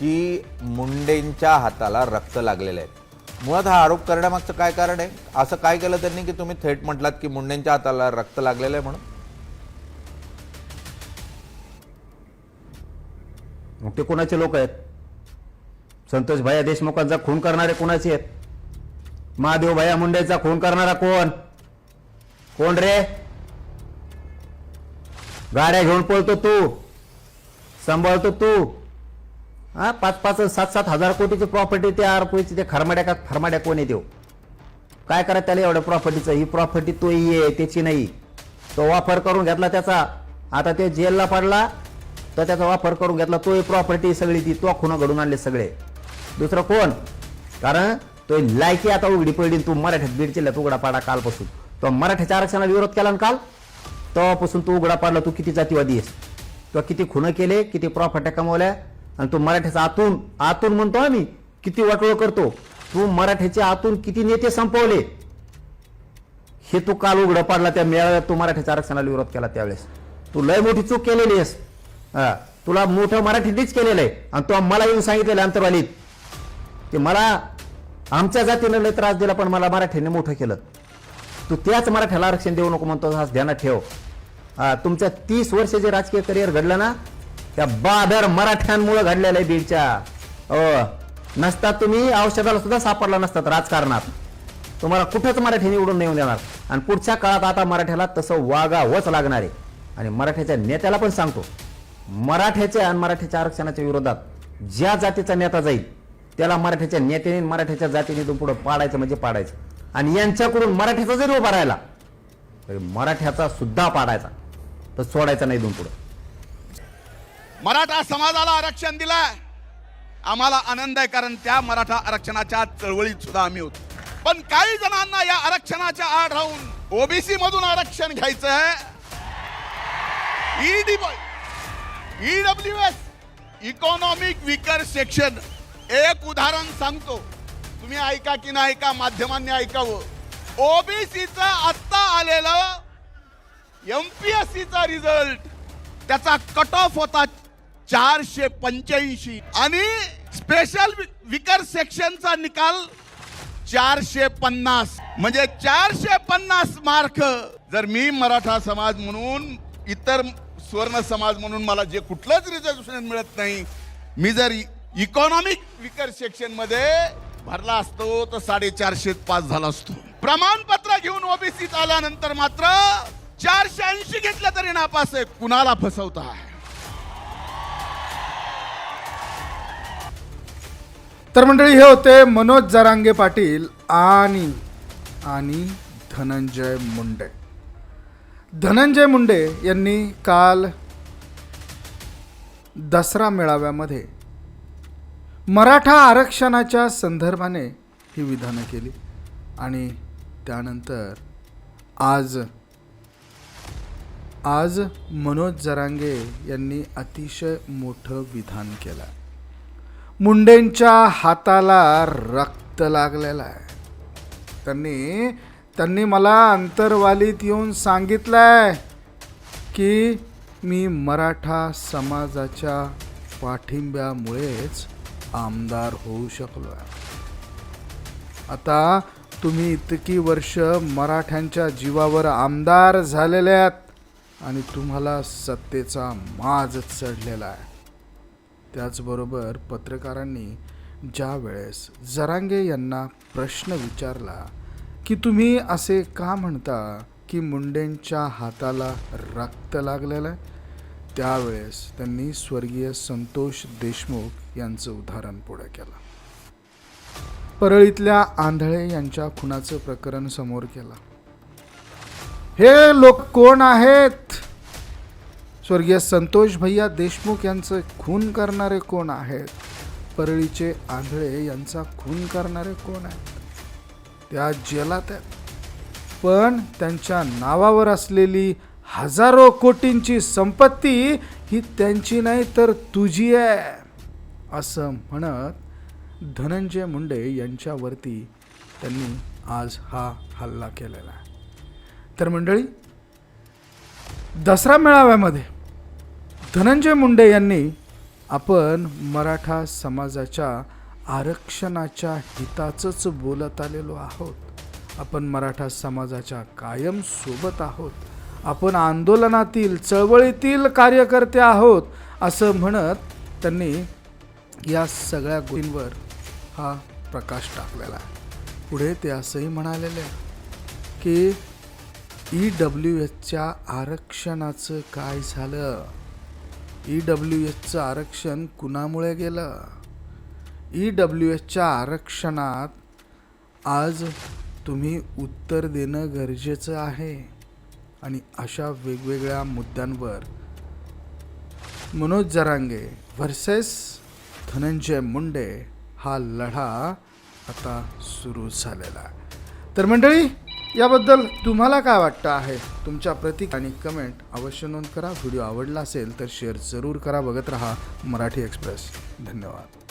की मुंडेंच्या हाताला रक्त लागलेलं आहे. मुळात हा आरोप करण्यामागचं काय कारण आहे? असं काय केलं त्यांनी की तुम्ही थेट म्हटलात की मुंडेंच्या हाताला रक्त लागलेलं आहे म्हणून? ते कोणाचे लोक आहेत? संतोष भैया देशमुखांचा खून करणारे कोणाचे आहेत? महादेव भैया मुंडेचा खून करणारा कोण? कोण रे? गाड्या घेऊन पळतो तू. सांभाळतो तू. हा पाच पाच सात सात हजार कोटीची प्रॉपर्टी त्या आरोपीची ते खरमाड्या का खरमाड्या कोणी देऊ? काय करा त्याला एवढ्या प्रॉपर्टीचं ही प्रॉपर्टी तो ही आहे त्याची नाही. तो वापर करून घेतला त्याचा. आता ते जेलला पडला तर त्याचा वापर करून घेतला तोही प्रॉपर्टी सगळी ती तो खुणं घडून आणले सगळे. दुसरं कोण? कारण तो लायकी आता उघडी पडली तू मराठ्यात बीड जिल्ह्यात उघडा पाडा कालपासून. तो मराठ्याच्या आरक्षणाला विरोध केला ना काल? तेव्हापासून तू उघडा पाडला तू किती जातीवादी आहेस? तो किती खुणं केले किती प्रॉपर्ट्या कमवल्या? आणि तू मराठ्याचा आतून आतून म्हणतो आम्ही किती वाटोळ करतो. तू मराठ्याच्या आतून किती नेते संपवले? हे तू काल उघडं पाडला त्या मेळाव्यात तू मराठ्याच्या आरक्षणाला विरोध केला त्यावेळेस. तू लय मोठी चूक केलेली आहेस. तुला मोठं मराठीतच केलेलं आहे. आणि तो मला येऊन सांगितलेलं अंतर्वालीत. की मला आमच्या जातीनं लय त्रास दिला पण मला मराठ्याने मोठं केलं. तू त्याच मराठ्याला आरक्षण देऊ नको म्हणतो हा ध्यानात ठेव. तुमच्या तीस वर्षाचे राजकीय करिअर घडलं ना त्या बादर मराठ्यांमुळे घडलेलं आहे बीडच्या. हो. नसतात तुम्ही औषधाला सुद्धा सापडला नसतात राजकारणात. तुम्हाला कुठंच मराठी निवडून नेऊन येऊन देणार. आणि पुढच्या काळात आता मराठ्याला तसं वागावंच लागणार आहे. आणि मराठ्याच्या नेत्याला पण सांगतो. मराठ्याच्या आणि मराठ्याच्या आरक्षणाच्या विरोधात ज्या जातीचा नेता जाईल त्याला मराठ्याच्या नेत्याने मराठ्याच्या जातीने तो पुढं पाडायचं म्हणजे पाडायचं. आणि यांच्याकडून मराठ्याचा जरी उभा राहिला तरी मराठ्याचा सुद्धा पाडायचा. तर सोडायचा नाही दोन पुढं. मराठा समाजाला आरक्षण दिलाय. आम्हाला आनंद आहे कारण त्या मराठा आरक्षणाच्या चळवळीत सुद्धा आम्ही होतो. पण काही जणांना या आरक्षणाच्या आड राहून ओबीसी मधून आरक्षण घ्यायचं आहे ED EW S economic weaker section एक उदाहरण सांगतो. तुम्ही ऐका की नाही ऐका माध्यमांनी ऐकावं. ओबीसीचं आत्ता आलेलं एम पी एस सीचा रिझल्ट त्याचा कट ऑफ होता चारशे पंच्याऐंशी. आणि स्पेशल विकर सेक्शनचा निकाल चारशे पन्नास. म्हणजे चारशे पन्नास मार्क जर मी मराठा समाज म्हणून इतर सुवर्ण समाज म्हणून मला जे कुठलंच रिझर्वेशन मिळत नाही मी जर इकॉनॉमिक विकर सेक्शनमध्ये भरला असतो तर साडेचारशे पास झाला असतो. प्रमाणपत्र घेऊन ओबीसीत आल्यानंतर मात्र चारशे ऐंशी घेतलं तरी नापास आहे. कुणाला फसवता तर मंडळी हे होते मनोज जरांगे पाटील आणि आणि धनंजय मुंडे. धनंजय मुंडे यांनी काल दसरा मेळाव्यामध्ये मराठा आरक्षणाच्या संदर्भाने ही विधानं केली आणि त्यानंतर आज आज मनोज जरांगे यांनी अतिशय मोठं विधान केलं. मुंडेंच्या हाताला रक्त लागलेलं आहे. त्यांनी त्यांनी मला अंतरवालीत येऊन सांगितलंय की मी मराठा समाजाच्या पाठिंब्यामुळेच आमदार होऊ शकलो आहे आता तुम्ही इतकी वर्ष मराठ्यांच्या जीवावर आमदार झालेले आहेत आणि तुम्हाला सत्तेचा माज चढलेला आहे. त्याचबरोबर पत्रकारांनी ज्या वेळेस जरांगे यांना प्रश्न विचारला की तुम्ही असे का म्हणता की मुंडेंच्या हाताला रक्त लागलेलं आहे? त्यावेळेस त्यांनी स्वर्गीय संतोष देशमुख यांचं उदाहरण पुढे केलं. परळीतल्या आंधळे यांच्या खुनाचं प्रकरण समोर केलं. हे लोक कोण आहेत? स्वर्गीय संतोष भैया देशमुख यांचं खून करणारे कोण आहेत? परळीचे आंधळे यांचा खून करणारे कोण आहेत? त्या जेलात आहेत. पण त्यांच्या नावावर असलेली हजारो कोटींची संपत्ती ही त्यांची नाही तर तुझी आहे असं म्हणत धनंजय मुंडे यांच्यावरती त्यांनी आज हा हल्ला केलेला आहे. तर मंडळी दसरा मेळाव्यामध्ये धनंजय मुंडे यांनी आपण मराठा समाजाच्या आरक्षणाच्या हिताचंच बोलत आलेलो आहोत. आपण मराठा समाजाच्या कायम सोबत आहोत. आपण आंदोलनातील चळवळीतील कार्यकर्ते आहोत असं म्हणत त्यांनी या सगळ्या गोष्टींवर हा प्रकाश टाकलेला आहे. पुढे ते असंही म्हणालेले की ई डब्ल्यू एसच्या आरक्षणाचं काय झालं? ई डब्ल्यू एसचं आरक्षण कुणामुळे गेलं? ई डब्ल्यू एसच्या आरक्षणात आज तुम्ही उत्तर देणं गरजेचं आहे. आणि अशा वेगवेगळ्या मुद्द्यांवर मनोज जरांगे व्हर्सेस धनंजय मुंडे हा लढा आता सुरू झालेला आहे. तर मंडळी याबद्दल तुम्हाला काय वाटतं आहे? तुमच्या प्रतीक आणि कमेंट अवश्य नोंद करा. व्हिडिओ आवडला असेल तर शेअर जरूर करा. बघत रहा मराठी एक्सप्रेस धन्यवाद.